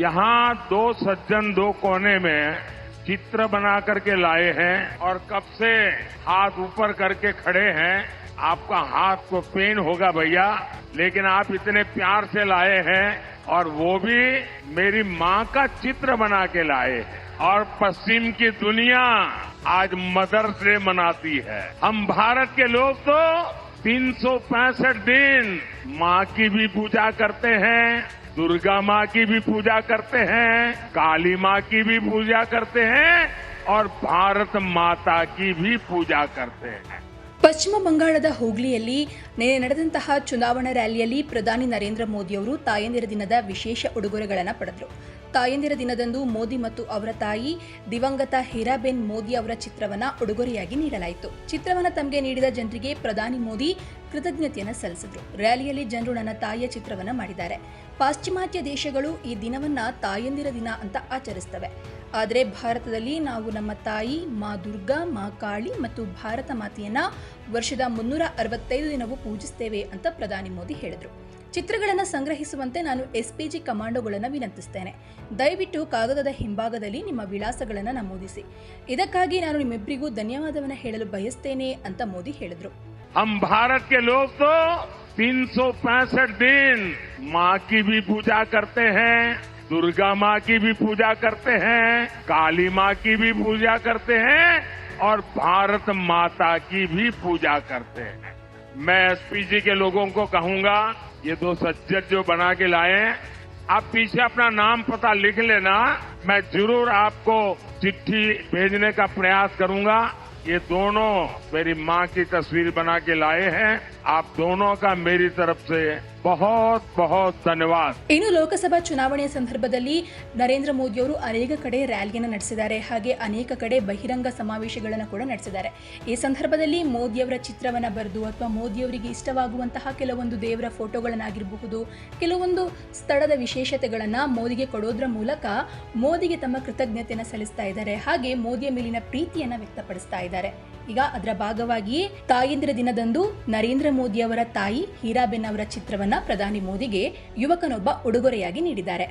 यहाँ दो सज्जन दो कोने में चित्र बना करके लाए हैं और कब से हाथ ऊपर करके खड़े हैं। आपका हाथ को पेन होगा भैया, लेकिन आप इतने प्यार से लाए हैं और वो भी मेरी माँ का चित्र बना के लाए हैं। और पश्चिम की दुनिया आज मदर्स डे मनाती है। हम भारत के लोग तो तीन सौ पैंसठ दिन माँ की भी पूजा करते हैं दुर्गा माँ की भी पूजा करते हैं काली माँ की भी पूजा करते हैं और भारत माता की भी पूजा करते हैं ಪಶ್ಚಿಮ ಬಂಗಾಳದ ಹೂಗ್ಲಿಯಲ್ಲಿ ನಿನ್ನೆ ನಡೆದಂತಹ ಚುನಾವಣಾ ರ್ಯಾಲಿಯಲ್ಲಿ ಪ್ರಧಾನಿ ನರೇಂದ್ರ ಮೋದಿಯವರು ತಾಯಂದಿರ ದಿನದ ವಿಶೇಷ ಉಡುಗೊರೆಗಳನ್ನು ಪಡೆದರು ತಾಯಂದಿರ ದಿನದಂದು ಮೋದಿ ಮತ್ತು ಅವರ ತಾಯಿ ದಿವಂಗತ ಹೀರಾಬೆನ್ ಮೋದಿ ಅವರ ಚಿತ್ರವನ್ನ ಉಡುಗೊರೆಯಾಗಿ ನೀಡಲಾಯಿತು. ಚಿತ್ರವನ್ನು ತಮಗೆ ನೀಡಿದ ಜನರಿಗೆ ಪ್ರಧಾನಿ ಮೋದಿ ಕೃತಜ್ಞತೆಯನ್ನು ಸಲ್ಲಿಸಿದರು. ರ್ಯಾಲಿಯಲ್ಲಿ ಜನರು ನನ್ನ ತಾಯಿಯ ಚಿತ್ರವನ್ನ ಮಾಡಿದ್ದಾರೆ. ಪಾಶ್ಚಿಮಾತ್ಯ ದೇಶಗಳು ಈ ದಿನವನ್ನ ತಾಯಂದಿರ ದಿನ ಅಂತ ಆಚರಿಸ್ತವೆ. ಆದರೆ ಭಾರತದಲ್ಲಿ ನಾವು ನಮ್ಮ ತಾಯಿ, ಮಾ ದುರ್ಗಾ, ಮಾ ಕಾಳಿ ಮತ್ತು ಭಾರತ ಮಾತೆಯನ್ನ ವರ್ಷದ ಮುನ್ನೂರ ಅರವತ್ತೈದು ದಿನವೂ ಪೂಜಿಸ್ತೇವೆ ಅಂತ ಪ್ರಧಾನಿ ಮೋದಿ ಹೇಳಿದರು. ಚಿತ್ರಗಳನ್ನು ಸಂಗ್ರಹಿಸುವಂತೆ ನಾನು ಎಸ್ಪಿಜಿ ಕಮಾಂಡೋಗಳನ್ನು ವಿನಂತಿಸ್ತೇನೆ ದಯವಿಟ್ಟು ಕಾಗದದ ಹಿಂಭಾಗದಲ್ಲಿ ನಿಮ್ಮ ವಿಳಾಸಗಳನ್ನು ನಮೂದಿಸಿ ಇದಕ್ಕಾಗಿ ನಾನು ನಿಮ್ಮಿಬ್ಬರಿಗೂ ಧನ್ಯವಾದವನ್ನು ಹೇಳಲು ಬಯಸ್ತೇನೆ ಅಂತ ಮೋದಿ ಹೇಳಿದರು हम भारत के लोग तो तीन दिन माँ की भी पूजा करते हैं दुर्गा माँ की भी पूजा करते हैं काली माँ की भी पूजा करते हैं और भारत माता की भी पूजा करते हैं मैं एसपीजी के लोगों को कहूँगा, ये दो सज्जन जो बना के लाए आप पीछे अपना नाम पता लिख लेना। मैं ज़रूर आपको चिट्ठी भेजने का प्रयास करूँगा। ये दोनों मेरी माँ की तस्वीर बना के लाए हैं। आप दोनों का मेरी तरफ से बहुत बहुत धन्यवाद ಇನ್ನು ಲೋಕಸಭಾ ಚುನಾವಣೆಯ ಸಂದರ್ಭದಲ್ಲಿ ನರೇಂದ್ರ ಮೋದಿಯವರು ಅನೇಕ ಕಡೆ ರ್ಯಾಲಿಯನ್ನು ನಡೆಸಿದ್ದಾರೆ ಹಾಗೆ ಅನೇಕ ಕಡೆ ಬಹಿರಂಗ ಸಮಾವೇಶಗಳನ್ನು ಕೂಡ ನಡೆಸಿದ್ದಾರೆ ಈ ಸಂದರ್ಭದಲ್ಲಿ ಮೋದಿಯವರ ಚಿತ್ರವನ್ನು ಬರೆದು ಅಥವಾ ಮೋದಿಯವರಿಗೆ ಇಷ್ಟವಾಗುವಂತಹ ಕೆಲವೊಂದು ದೇವರ ಫೋಟೋಗಳನ್ನಾಗಿರಬಹುದು ಕೆಲವೊಂದು ಸ್ಥಳದ ವಿಶೇಷತೆಗಳನ್ನು ಮೋದಿಗೆ ಕೊಡೋದ್ರ ಮೂಲಕ ಮೋದಿಗೆ ತಮ್ಮ ಕೃತಜ್ಞತೆಯನ್ನು ಸಲ್ಲಿಸ್ತಾ ಇದ್ದಾರೆ ಹಾಗೆ ಮೋದಿಯ ಮೇಲಿನ ಪ್ರೀತಿಯನ್ನು ವ್ಯಕ್ತಪಡಿಸ್ತಾ ಇದ್ದಾರೆ ಈಗ ಅದರ ಭಾಗವಾಗಿ ತಾಯಂದಿರ ದಿನದಂದು ನರೇಂದ್ರ ಮೋದಿ ಅವರ ತಾಯಿ ಹೀರಾಬೆನ್ ಅವರ ಚಿತ್ರವನ್ನ ಪ್ರಧಾನಿ ಮೋದಿಗೆ ಯುವಕನೊಬ್ಬ ಉಡುಗೊರೆಯಾಗಿ ನೀಡಿದ್ದಾರೆ.